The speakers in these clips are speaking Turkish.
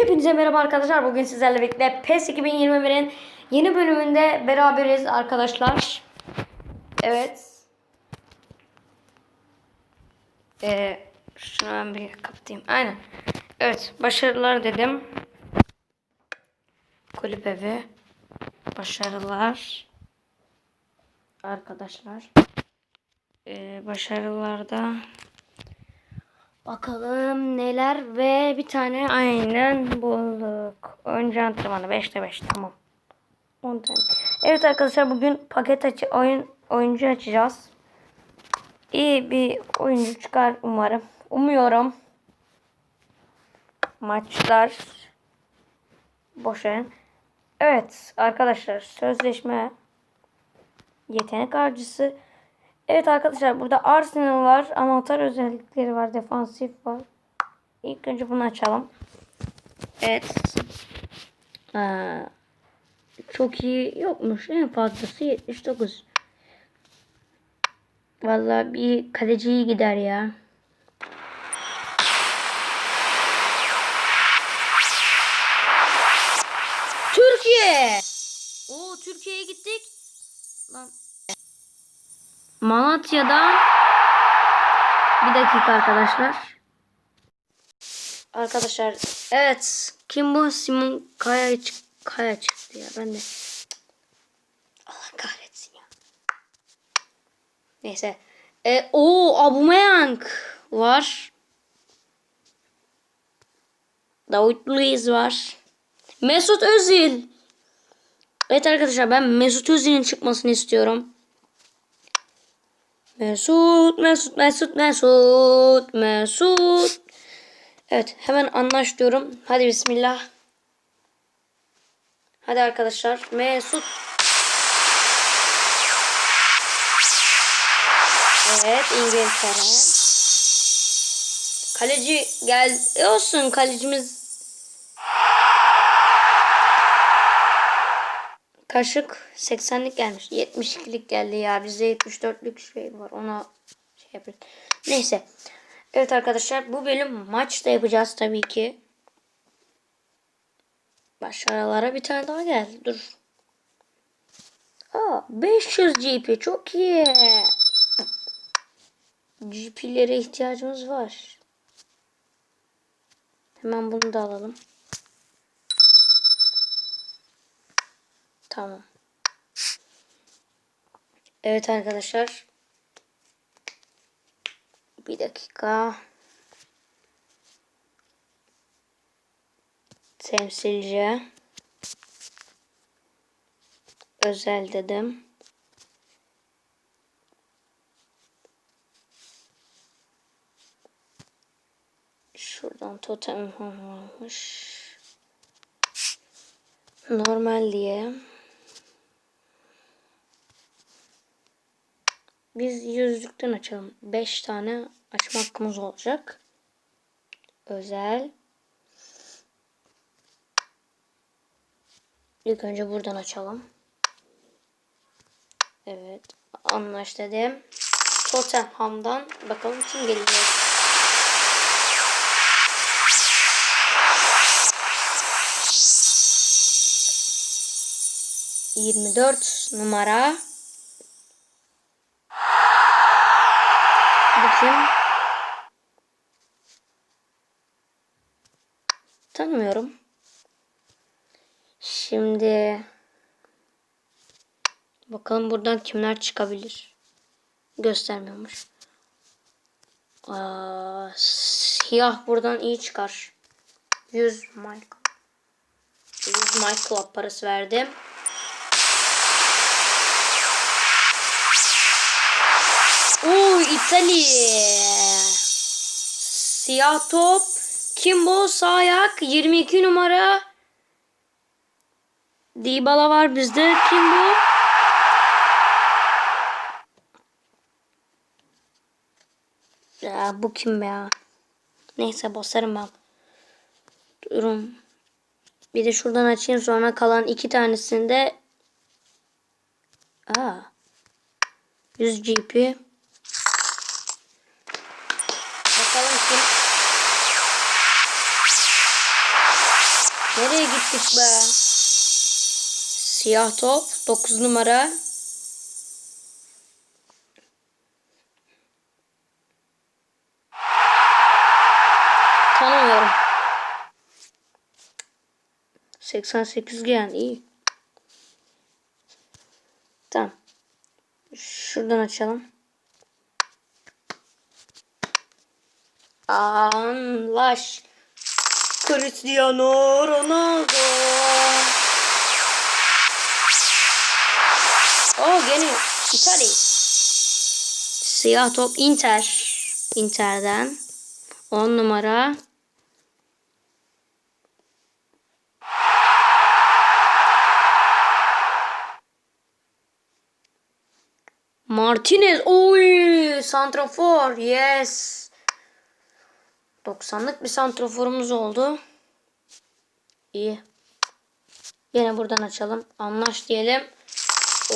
Hepinize merhaba arkadaşlar. Bugün sizlerle birlikte PES 2021'in yeni bölümünde beraberiz arkadaşlar. Evet. Ee, şunu ben bir kapatayım. Aynen. Evet. Başarılar dedim. Kulüp evi. Başarılar. Arkadaşlar. Ee, başarılarda Bakalım neler ve bir tane aynen bulduk. Önce antrenmanı 5'te 5 tamam. 10 tane. Evet arkadaşlar bugün paket açı oyun oyuncu açacağız. İyi bir oyuncu çıkar umarım. Umuyorum. Maçlar boş verin. Evet arkadaşlar sözleşme yetenek harcısı Evet arkadaşlar burada Arsenal var. Anahtar özellikleri var. Defansif var. İlk önce bunu açalım. Evet. Ee, çok iyi yokmuş. En fazlası 79. Vallahi bir kaleci iyi gider ya. Türkiye. Oo Türkiye'ye gittik. Lan Malatya'dan bir dakika arkadaşlar. Arkadaşlar evet kim bu Simon Kaya, çık Kaya çıktı ya ben de Allah kahretsin ya. Neyse. E, o Aubameyang var. David Luiz var. Mesut Özil. Evet arkadaşlar ben Mesut Özil'in çıkmasını istiyorum. Mesut, Mesut, Mesut, Mesut, Mesut. Evet hemen anlaş. Hadi bismillah. Hadi arkadaşlar. Mesut. Evet İngiltere. Kaleci gel olsun kalecimiz Kaşık 80'lik gelmiş. 72'lik geldi ya. Bizde 74'lük şey var. Ona şey yapıyoruz. Neyse. Evet arkadaşlar bu bölüm maçta yapacağız tabii ki. Başarılara bir tane daha geldi. Dur. Aa, 500 GP çok iyi. GP'lere ihtiyacımız var. Hemen bunu da alalım. Tamam. Evet arkadaşlar. Bir dakika. Temsilci. Özel dedim. Şuradan totem varmış. Normal diye. Biz yüzlükten açalım. 5 tane açma hakkımız olacak. Özel. İlk önce buradan açalım. Evet. Anlaş dedim. Tottenham'dan bakalım kim gelecek. Yirmi dört numara. Bakayım. Tanımıyorum. Şimdi bakalım buradan kimler çıkabilir. Göstermiyormuş. Aa, siyah buradan iyi çıkar. 100 Michael. 100 Michael parası verdim. Oo İtalya. Siyah top. Kimbo sağ ayak 22 numara. Dybala var bizde. Kimbo. Ya bu kim ya? Neyse basarım ben. Durun. Bir de şuradan açayım sonra kalan iki tanesini de Aa. 100 GP. Bakalım kim? Gittik be? Siyah top 9 numara. Tanımıyorum. 88 gelen iyi. Tamam. Şuradan açalım. Anlaş. Cristiano Ronaldo. O gene İtalya. Siyah top Inter. Inter'den. 10 numara. Martinez. Oy! Santrafor. Yes. 90'lık bir santraforumuz oldu. İyi. Yine buradan açalım. Anlaş diyelim.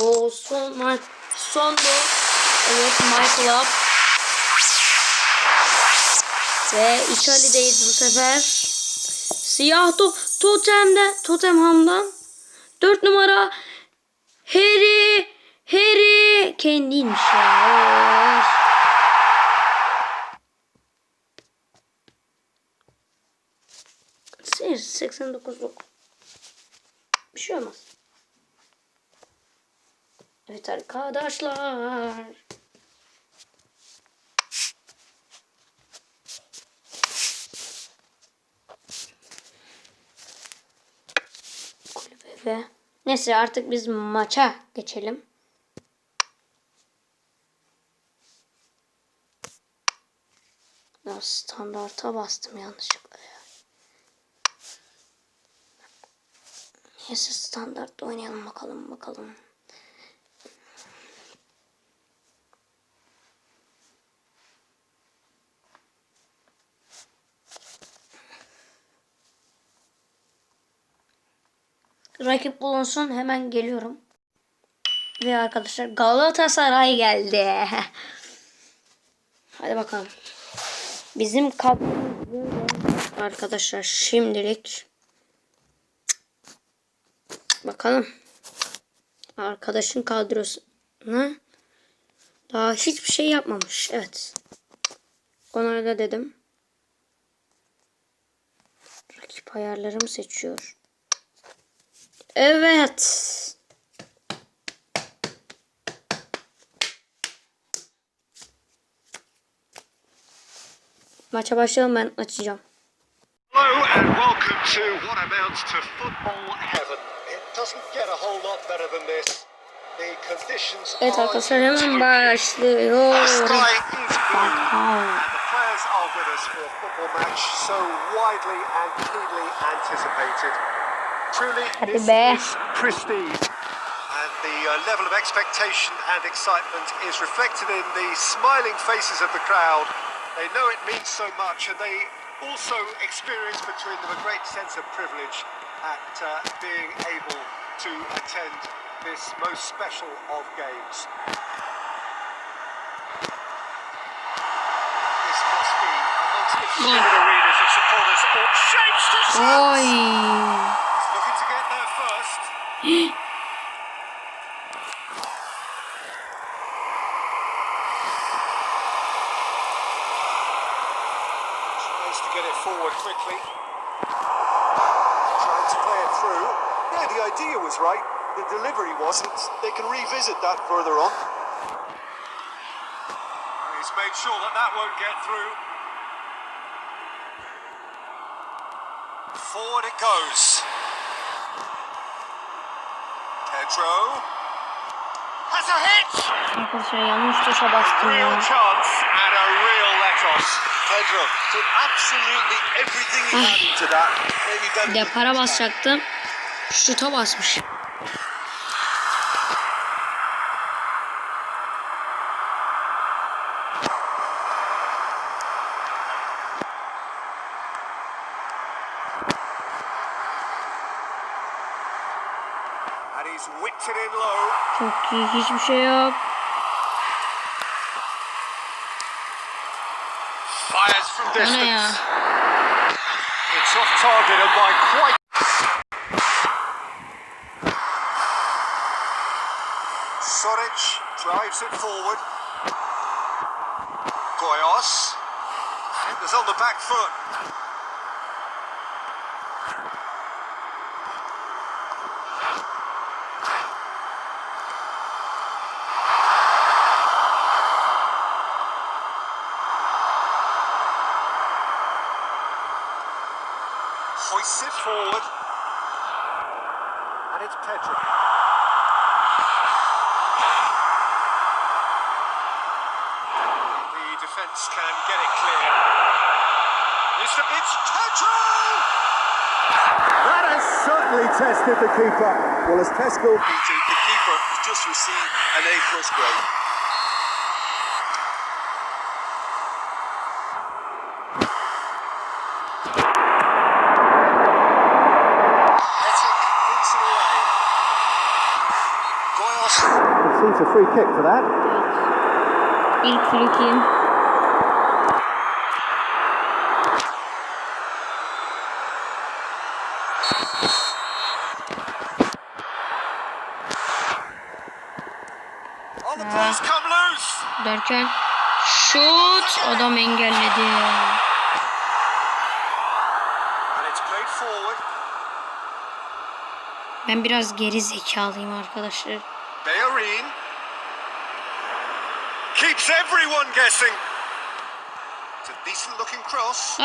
O son. Son bu. Evet My Club. Ve İtalya'dayız bu sefer. Siyah to Totem'de Tottenham'dan 4 numara Harry Harry kendiymiş ya. Seyir 89'luk. Bir şey olmaz. Evet arkadaşlar. Kulübe neyse artık biz maça geçelim. Standarta bastım yanlışlıkla Neyse standartta oynayalım bakalım bakalım. Rakip bulunsun hemen geliyorum. Ve arkadaşlar Galatasaray geldi. Hadi bakalım. Bizim kadromuz. Arkadaşlar şimdilik bakalım. Arkadaşın kadrosuna daha hiçbir şey yapmamış. Evet. Onlara da dedim. Rakip ayarlarımı seçiyor. Evet. Maça başlayalım ben açacağım. Hello and welcome to what amounts to football Evet arkadaşlar hemen utopia. başlıyor. The sky is blue the players are with us for a football match so widely and keenly anticipated. Truly, Hadi this be. is pristine. And the uh, level of expectation and excitement is reflected in the smiling faces of the crowd. They know it means so much and they also experience between them a great sense of privilege at uh, being able to attend this most special of games. This must be amongst the vivid arenas of supporters. Or shapes to Oy. Looking to get there first. Tries to get it forward quickly. Trying to play it through. Yeah, the idea was right. The delivery wasn't. They can revisit that further on. He's made sure that that won't get through. Forward it goes. Pedro has a hit. Arkadaşlar yanlış tuşa bastım Real chance and a real let off. Pedro put absolutely everything he had into that. Maybe better Bir para his basacaktım. Şuta basmış. Çok iyi hiçbir şey yok. Fires from distance. It's off target and by quite. Soric drives it forward. Goyos is on the back foot. Hoists it forward. And it's Pedro. The defence can get it clear. It's, it's Pedro! That has certainly tested the keeper. Well, as Tesco to the keeper has just received an A plus grade. Hetic puts it away. Goyos receives a free kick for that. İlk frikim. Derken şut adam engelledi. Ben biraz geri zekalıyım arkadaşlar. Bayorin keeps everyone guessing. It's a decent looking cross.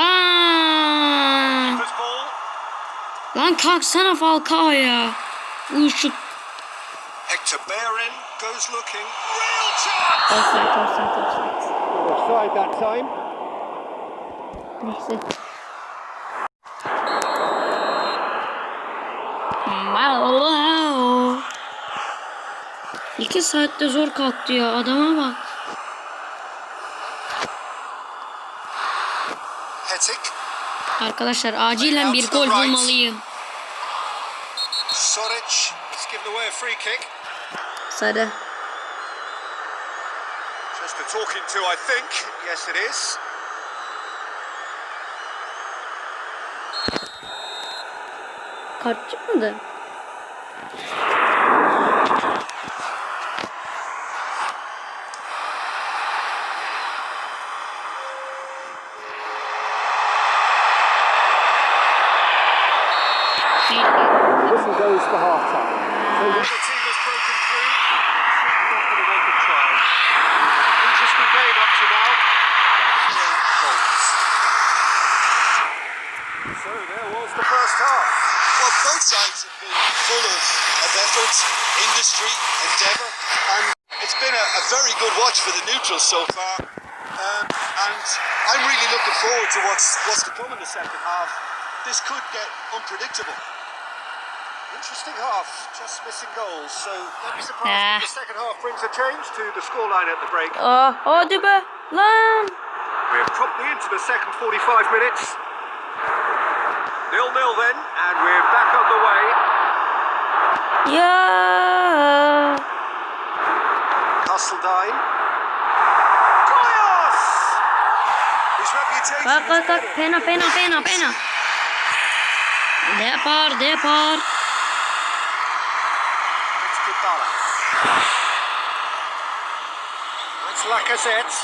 Lan kalksana Falcao ya. Uyuşuk. Hector Bayorin goes looking. Offside offside offside. Offside that time. Neyse. Wow. İki saatte zor kalktı ya adama bak. Arkadaşlar acilen bir gol bulmalıyım. Sarı. Just a talking to, I think. Yes, it is. Kart çıkmadı. The whistle goes for half time. Ah. The team has broken through. Not going to make a try. Interesting game up to now. Still goals. So there was the first half. Well, both sides have been full of, of effort, industry, endeavour, and it's been a, a very good watch for the neutrals so far. Um, and I'm really looking forward to what's what's to come in the second half. This could get unpredictable. Interesting half, just missing goals. So don't be surprised Ah. if the second half brings a change to the scoreline at the break. Oh, be lan. We're promptly into the second 45 minutes. Nil nil then, and we're back on the way. Ya. His reputation Bak bak bak pena pena pena pena. Depar depar. Lacazette.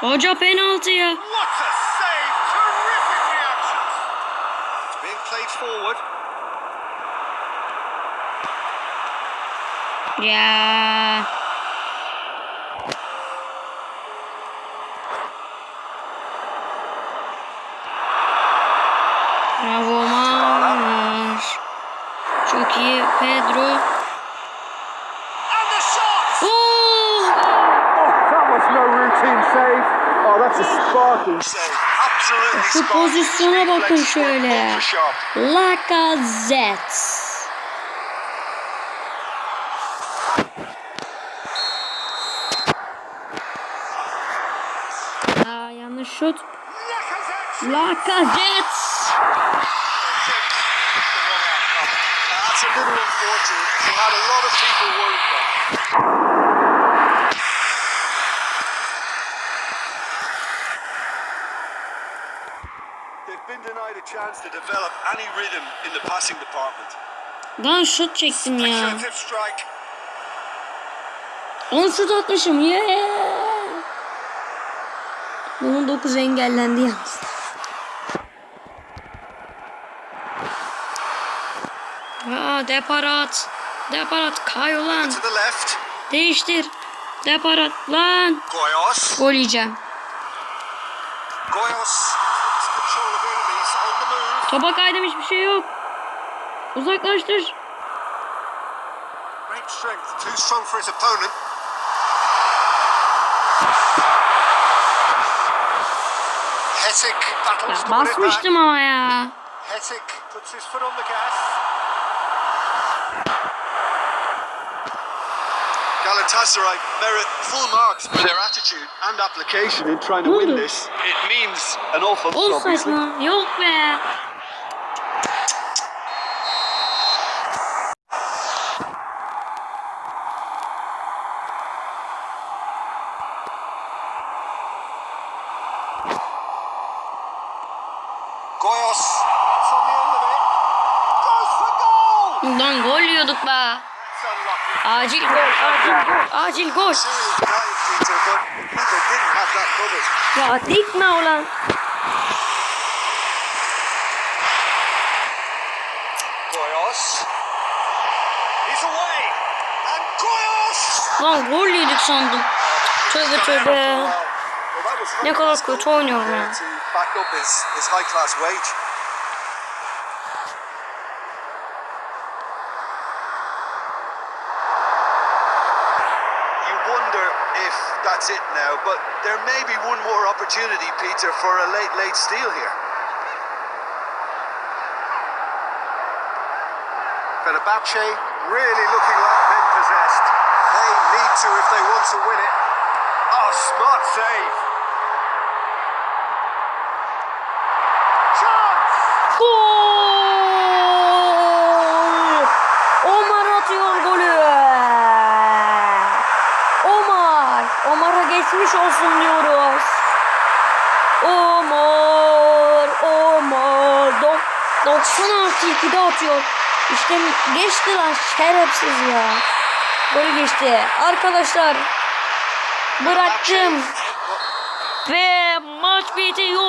Hoca penaltı ya. Forward. Ya. Şu pozisyona bakın şöyle. Lacazette. Aa, yanlış şut. Lacazette! That's. Lan şut çektim ya. 10 şut atmışım. Yeah. Bunun 9 engellendi yalnız. Aa, deparat. Deparat kay ulan. To the left. Değiştir. Deparat lan. Goyos. Gol yiyeceğim. Goyos Topa kaydım hiçbir şey yok. Uzaklaştır. Great strength. Too strong for his opponent. Hetic battles to win it back. basmıştım ama ya. Hetic puts his foot on the gas. Galatasaray merit full marks for their attitude and application in trying to win this. It means an awful lot, obviously. mı? Yok be. Goyos on the end of it. Goes for goal. Lan gol yiyorduk be. Acil gol, acil gol, acil gol. Ya dikme ulan. Lan gol yedik sandım. Tövbe tövbe. Ne kadar kötü oynuyorum ya. That's it now, but there may be one more opportunity, Peter, for a late, late steal here. Fenerbahce really looking like men possessed. They need to if they want to win it. Oh, smart save. Geçmiş olsun diyoruz. Omar. Omar. Dok 90 artı 2'de atıyor. İşte geçti lan şerefsiz ya. Golü geçti. Arkadaşlar bıraktım. Ve maç bitiyor.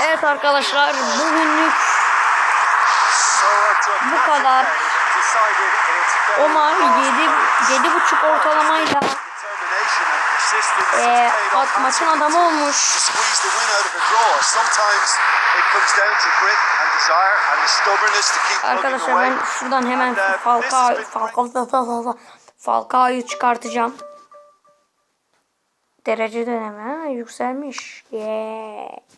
Evet arkadaşlar bugünlük dramatic kadar. Omar last 7 moment. 7.5 ortalamayla has e, at, maçın adamı olmuş. Arkadaşlar ben şuradan hemen And, uh, Falcao Falcao Falcao'yu çıkartacağım. Derece dönemi yükselmiş. Yeah.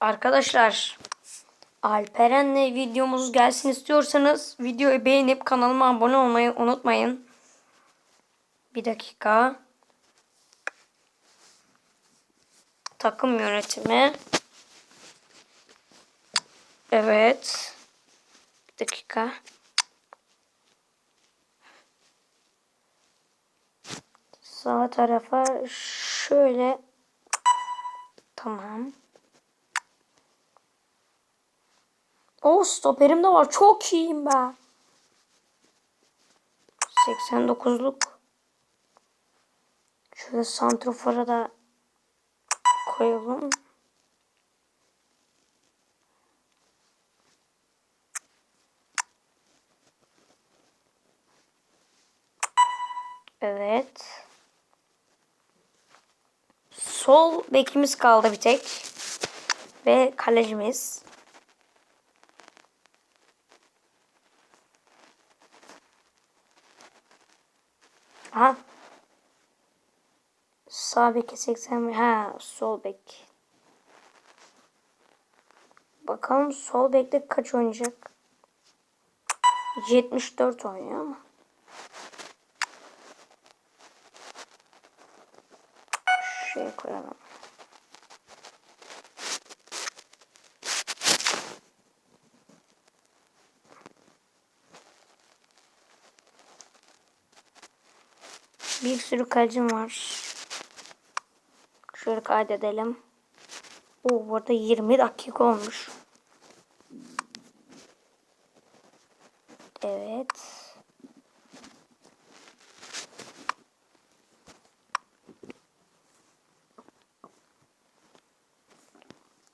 Arkadaşlar Alperen'le videomuz gelsin istiyorsanız videoyu beğenip kanalıma abone olmayı unutmayın. Bir dakika. Takım yönetimi. Evet. Bir dakika. Sağ tarafa şöyle. Tamam. O stoperim de var. Çok iyiyim ben. 89'luk. Şöyle santrofora da koyalım. Evet. Sol bekimiz kaldı bir tek. Ve kalecimiz. Aha. Sağ beke 80 ha sol bek. Bakalım sol bekte kaç oynayacak? 74 oynuyor ama. Şey koyalım. Bir sürü kalecim var. Şöyle kaydedelim. Oo burada 20 dakika olmuş. Evet.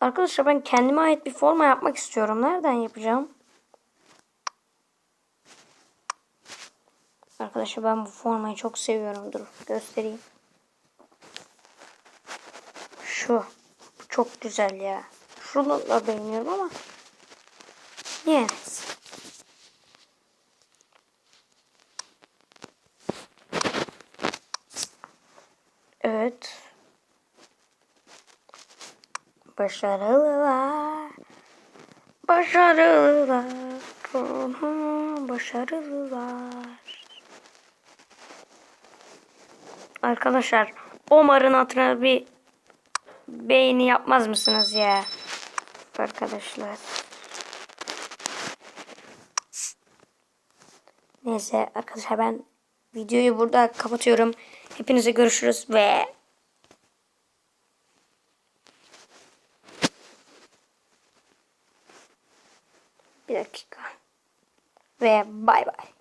Arkadaşlar ben kendime ait bir forma yapmak istiyorum. Nereden yapacağım? Arkadaşlar ben bu formayı çok seviyorum. Dur göstereyim. Şu. Çok güzel ya. Şunu da beğeniyorum ama. Yani. Evet. Başarılılar. Başarılılar. Başarılılar. Arkadaşlar Omar'ın hatırına bir beğeni yapmaz mısınız ya? Arkadaşlar. Neyse arkadaşlar ben videoyu burada kapatıyorum. Hepinize görüşürüz ve bir dakika. Ve bay bay.